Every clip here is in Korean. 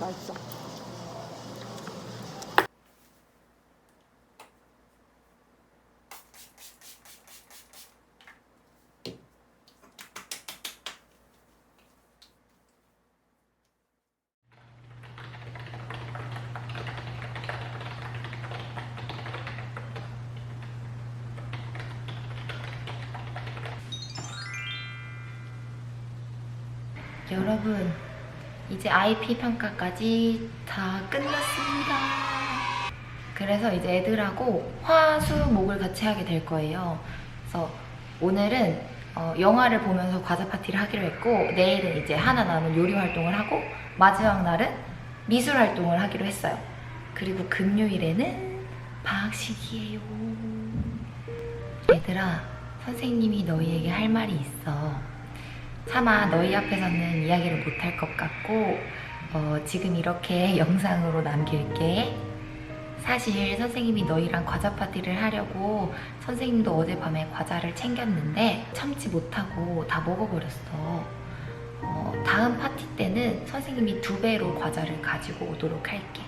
맛있어. 여러분, 이제 IP 평가까지 다 끝났습니다. 그래서 이제 애들하고 화수목을 같이 하게 될 거예요. 그래서 오늘은 어, 영화를 보면서 과자 파티를 하기로 했고 내일은 이제 하나 남은 요리 활동을 하고 마지막 날은 미술 활동을 하기로 했어요. 그리고 금요일에는 방학식이에요. 얘들아, 선생님이 너희에게 할 말이 있어. 차마 너희 앞에서는 이야기를 못할 것 같고 어, 지금 이렇게 영상으로 남길게. 사실 선생님이 너희랑 과자 파티를 하려고 선생님도 어젯밤에 과자를 챙겼는데 참지 못하고 다 먹어버렸어. 어, 다음 파티 때는 선생님이 두 배로 과자를 가지고 오도록 할게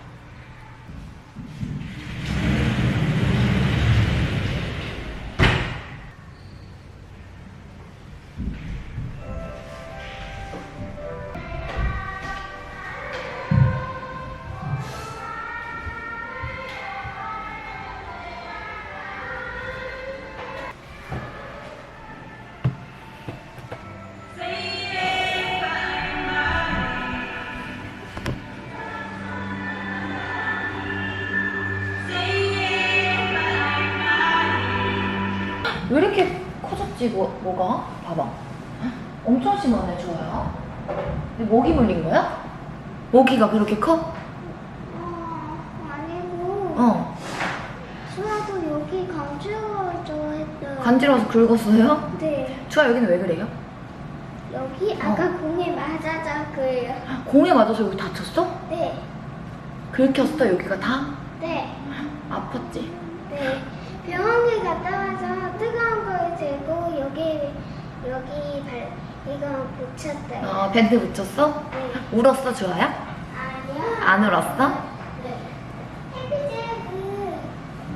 뭐, 뭐가? 봐봐 엄청 심하네 좋아요 근데 모기 물린 거야? 모기가 그렇게 커? 어, 아니고 어 수아도 여기 간지러워져 했어요. 간지러워서 긁었어요? 네. 주아 여기는 왜 그래요? 여기 아까 공에 맞아서 그래요. 공에 맞아서 여기 다쳤어? 네. 긁혔어 여기가 다? 네. 아팠지? 네. 병원에 갔다 와서 뜨거운 걸 들고 여기 여기 발 이거 붙였대요. 어 밴드 붙였어? 네. 울었어 주아야? 아니요. 안 울었어? 네. 햇빛에 그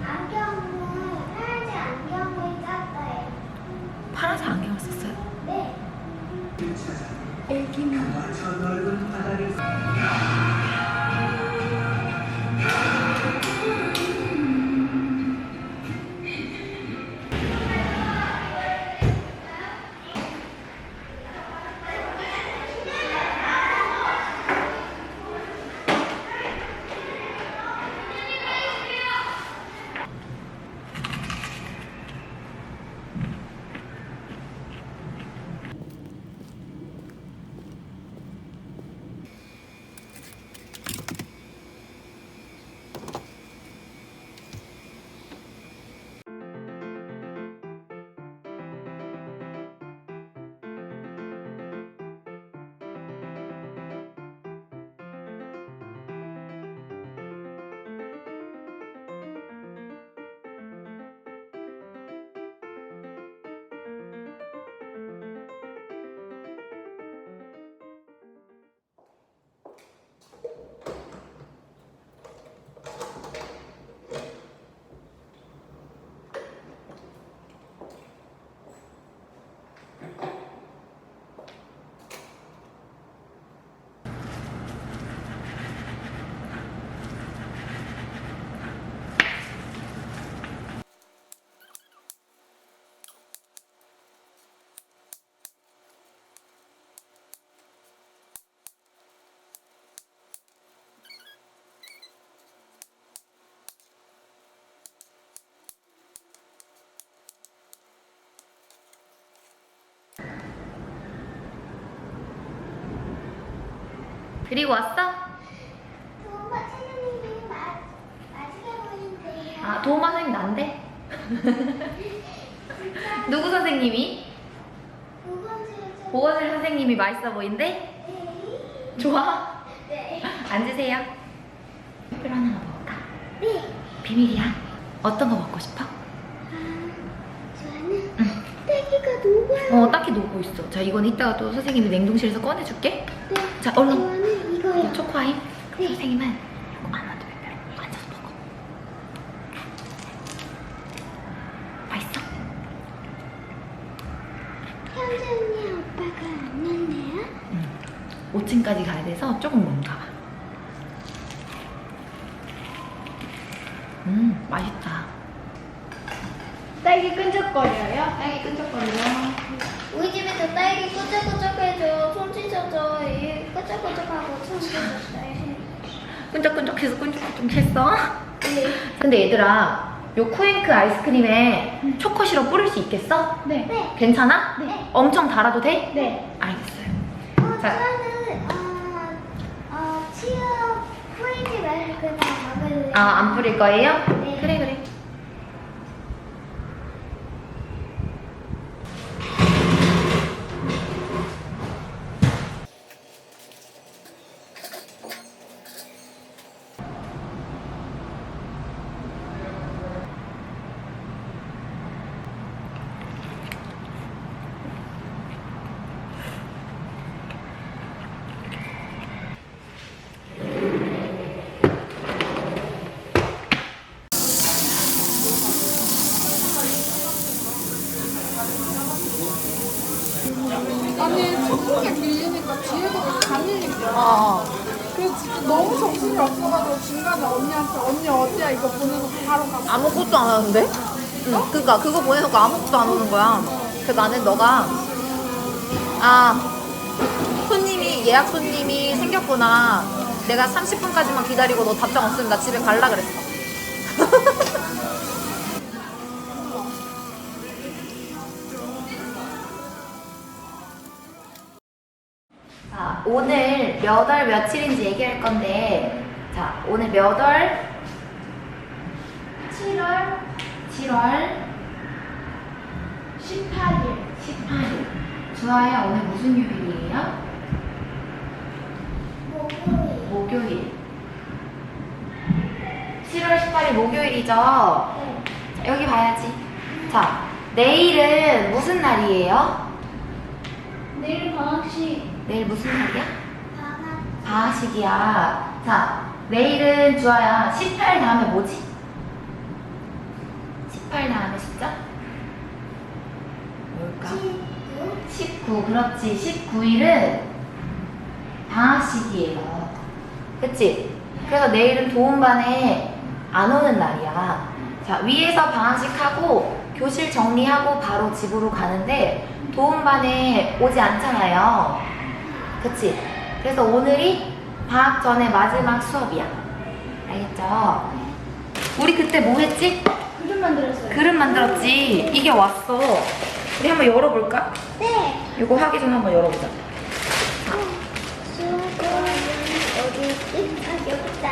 안경을 하얀색 안경을 땄어요. 파란색 안경 그리고 왔어? 도마 선생님이 마, 마지막에 보인대요. 아 도마 선생님 난데? 누구 선생님이? 보아줄 선생님이 맛있어 보인대? 좋아? 네. 앉으세요. 특별 하나 먹을까? 네. 비밀이야. 어떤 거 먹고 싶어? 아, 저는 딸기가 녹아요. 어, 딱히 녹고 있어. 자, 이건 이따가 또 선생님이 냉동실에서 꺼내줄게. 네. 자, 얼른. 저는 이 초코아임. 네. 선생님은 이거 하나 더 별로 앉아서 먹어. 맛있어? 현재 언니 오빠가 안 왔네요. 응. 5층까지 가야 돼서 조금 먼가 봐. 음, 맛있다. 딸기 끈적거려요? 딸기 끈적거려. 우리 집에서 딸기 끄적끄적해줘. 손 찢어져. 이 끄적끄적하고 손 찢어졌어요. 끈적끈적해서 끈적끈적했어. 네. 근데 얘들아, 요 쿠앤크 아이스크림에 초코 시럽 뿌릴 수 있겠어? 네. 네. 괜찮아? 네. 엄청 달아도 돼? 네. 알겠어요. 어, 자. 저는 어, 어, 치어 포인트 말고 그냥 먹을래요. 아, 안 뿌릴 거예요? 네. 그래, 그래. 아니 첫 곡에 밀리니까 뒤에도 계속 다 밀리고 어. 그래서 진짜 너무 정신이 없어가지고 중간에 언니한테 언니 어디야 이거 보내서 바로 갔어 하는데? 응. 그니까 그거 보내놓고 아무것도 안 오는 거야. 그래서 나는 너가 아 손님이 예약 손님이 생겼구나. 내가 30분까지만 기다리고 너 답장 없으면 나 집에 갈라 그랬어. 자, 오늘 몇 월 며칠인지 얘기할 건데, 자, 오늘 몇 월? 7월? 7월 18일. 18일. 주아야, 오늘 무슨 요일이에요? 목요일. 목요일. 7월 18일 목요일이죠? 네. 자, 여기 봐야지. 자, 내일은 무슨 날이에요? 내일 방학식. 내일 무슨 날이야? 방학. 방학식이야. 자, 내일은 주아야 18 다음에 뭐지? 18 다음에 숫자? 뭘까? 친구. 19, 그렇지. 19일은 방학식이에요. 그치? 그래서 내일은 도움반에 안 오는 날이야. 자, 위에서 방학식하고 교실 정리하고 바로 집으로 가는데 도움반에 오지 않잖아요. 그치? 그래서 오늘이 방학 전에 마지막 수업이야. 알겠죠? 우리 그때 뭐 했지? 만들었어요. 그림 만들었지. 이게 왔어. 우리 한번 열어볼까? 네. 이거 하기 전에 한번 열어보자. 있지? 아, 여기 있다.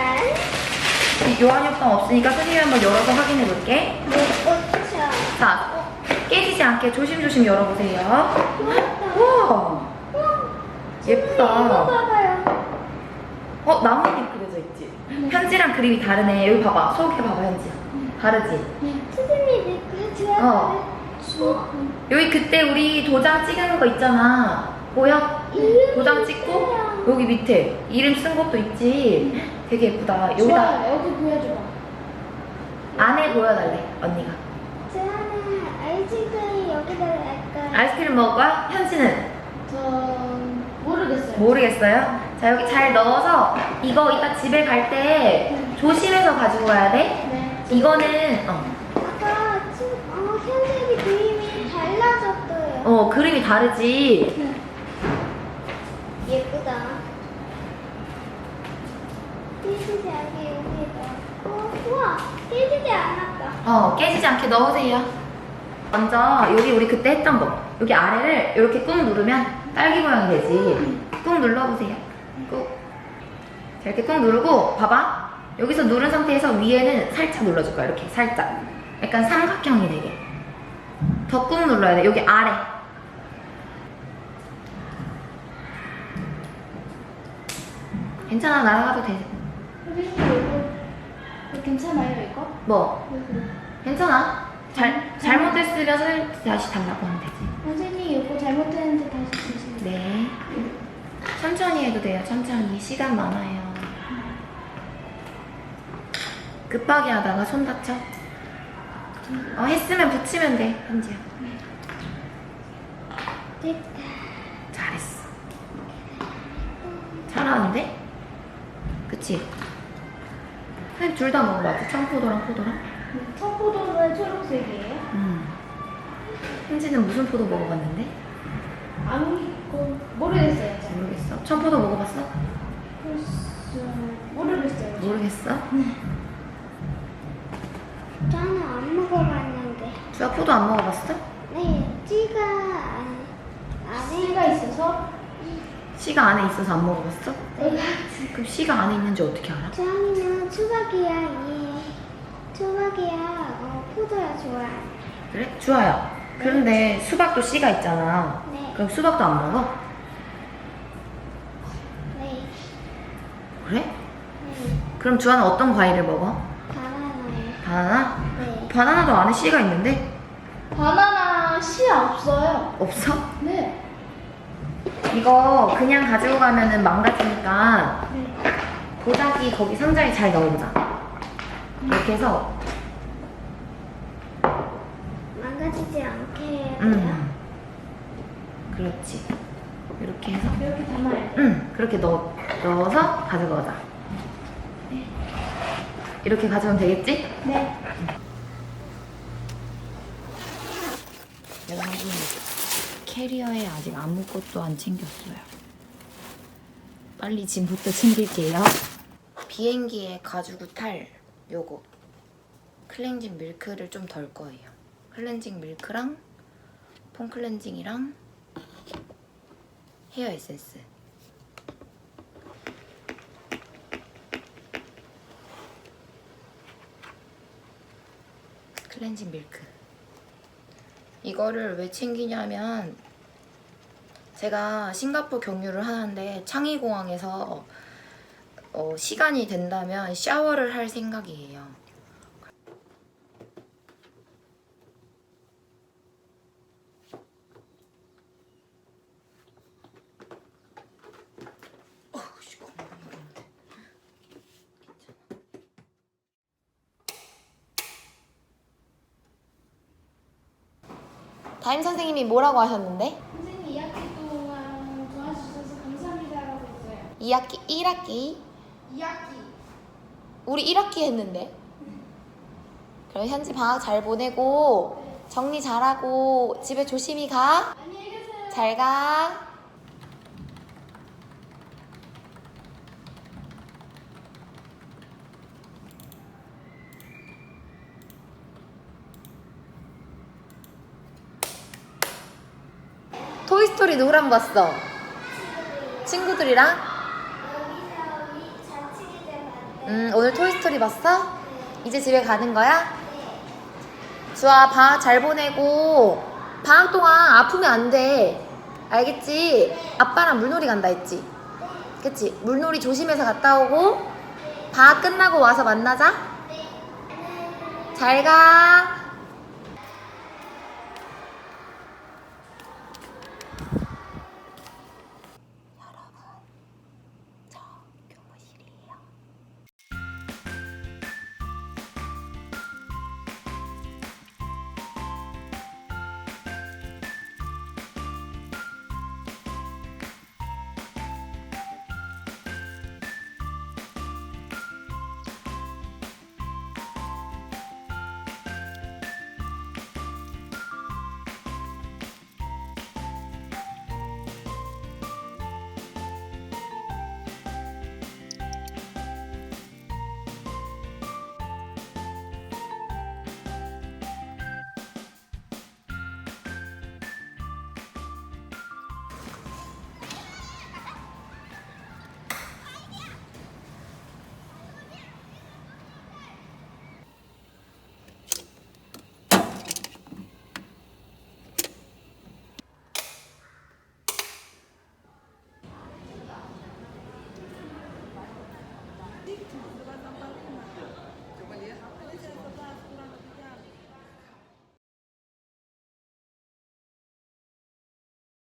이 요한효과 없으니까 선생님이 한번 열어서 확인해 볼게. 못 꽂혀. 자, 깨지지 않게 조심조심 열어보세요. 우와, 예쁘다. 봐봐요. 어, 나뭇잎 그려져 있지? 현지랑 그림이 다르네. 여기 봐봐. 속에 봐봐, 현지. 다르지? 좋아하는 어. 여기 그때 우리 도장 찍은 거 있잖아. 보여? 이름이 도장 찍고 있어요. 여기 밑에 이름 쓴 것도 있지. 되게 예쁘다. 여기다 좋아요 여기 보여줘봐 안에 보여달래, 언니가. 저는 아이스크림 여기다 할까요? 아이스크림 먹을 거야? 현지는? 저 모르겠어요 모르겠어요. 자, 여기 잘 넣어서 이거 이따 집에 갈 때 조심해서 가지고 가야 돼. 네 이거는, 어, 아까 친, 어, 현석이 그림이 어, 그림이 다르지. 예쁘다. 깨지지 않게 여기다. 어, 우와, 깨지지 않았다. 어, 깨지지 않게 넣으세요. 먼저 여기 우리 그때 했던 거. 여기 아래를 이렇게 꾹 누르면 딸기 모양이 되지. 꾹 눌러보세요. 꾹. 자, 이렇게 꾹 누르고, 봐봐. 여기서 누른 상태에서 위에는 살짝 눌러줄 거야. 이렇게 살짝. 약간 삼각형이 되게. 더 꾹 눌러야 돼. 여기 아래. 괜찮아, 날아가도 돼. 어, 이거 괜찮아요, 이거? 뭐? 괜찮아. 잘, 음, 음. 잘못했으면 살, 다시 달라고 하면 되지. 선생님, 이거 잘못했는데 다시 주세요. 네. 천천히 해도 돼요, 천천히. 시간 많아요. 음. 급하게 하다가 손 다쳐. 어, 했으면 붙이면 돼, 현지야. 됐다. 잘했어. 잘하는데? 그치? 선생님 둘 다 먹어봤지? 청포도랑 포도랑? 청포도는 초록색이에요? 음. 현지는 무슨 포도 먹어봤는데? 아니 그 모르겠어요. 잘. 모르겠어. 청포도 먹어봤어? 글쎄, 모르겠어요. 모르겠어? 저는 안 먹어봤는데. 주아 포도 안 먹어봤어? 네, 찌가 안- 안에 찌가 있어서 씨가 안에 있어서 안 먹어봤어? 네. 그럼 씨가 안에 있는지 어떻게 알아? 저는 수박이야 이 수박이야 어, 포도야 좋아해. 그래? 주아야. 그런데 수박도 씨가 있잖아. 네, 그럼 수박도 안 먹어? 네, 그래? 네. 그럼 주아는 어떤 과일을 먹어? 바나나요. 바나나? 네. 바나나도 안에 씨가 있는데? 바나나 씨 없어요. 없어? 네. 이거 그냥 가지고 가면은 망가지니까 네. 도자기 거기 상자에 잘 넣어보자. 이렇게 해서, 망가지지 않게 해야 돼요. 음. 그렇지. 이렇게 해서, 이렇게 돼. 음. 그렇게 넣어, 넣어서 가져가자. 이렇게 가져오면 되겠지? 네. 여러분, 캐리어에 아직 아무것도 안 챙겼어요. 빨리 짐부터 챙길게요. 비행기에 가지고 탈 요거. 클렌징 밀크를 좀 덜 거예요. 클렌징 밀크랑 폼 클렌징이랑 헤어 에센스. 클렌징 밀크. 이거를 왜 챙기냐면 제가 싱가포르 경유를 하는데 창의공항에서 어, 시간이 된다면 샤워를 할 생각이에요. 담임 선생님이 뭐라고 하셨는데? 선생님 2학기 동안 도와주셔서 감사합니다라고 했어요. 2학기 1학기 2학기. 우리 1학기 했는데. 그럼 현지 방학 잘 보내고 정리 잘하고 집에 조심히 가. 안녕히 계세요. 잘 가. 토이스토리 누구랑 봤어? 친구들이랑? 여기서 우리 자취기들 봤는데 음, 오늘 토이스토리 봤어? 이제 집에 가는 거야? 주아, 방학 잘 보내고, 방학 동안 아프면 안 돼. 알겠지? 아빠랑 물놀이 간다 했지? 그치? 물놀이 조심해서 갔다 오고, 방학 끝나고 와서 만나자? 잘 가.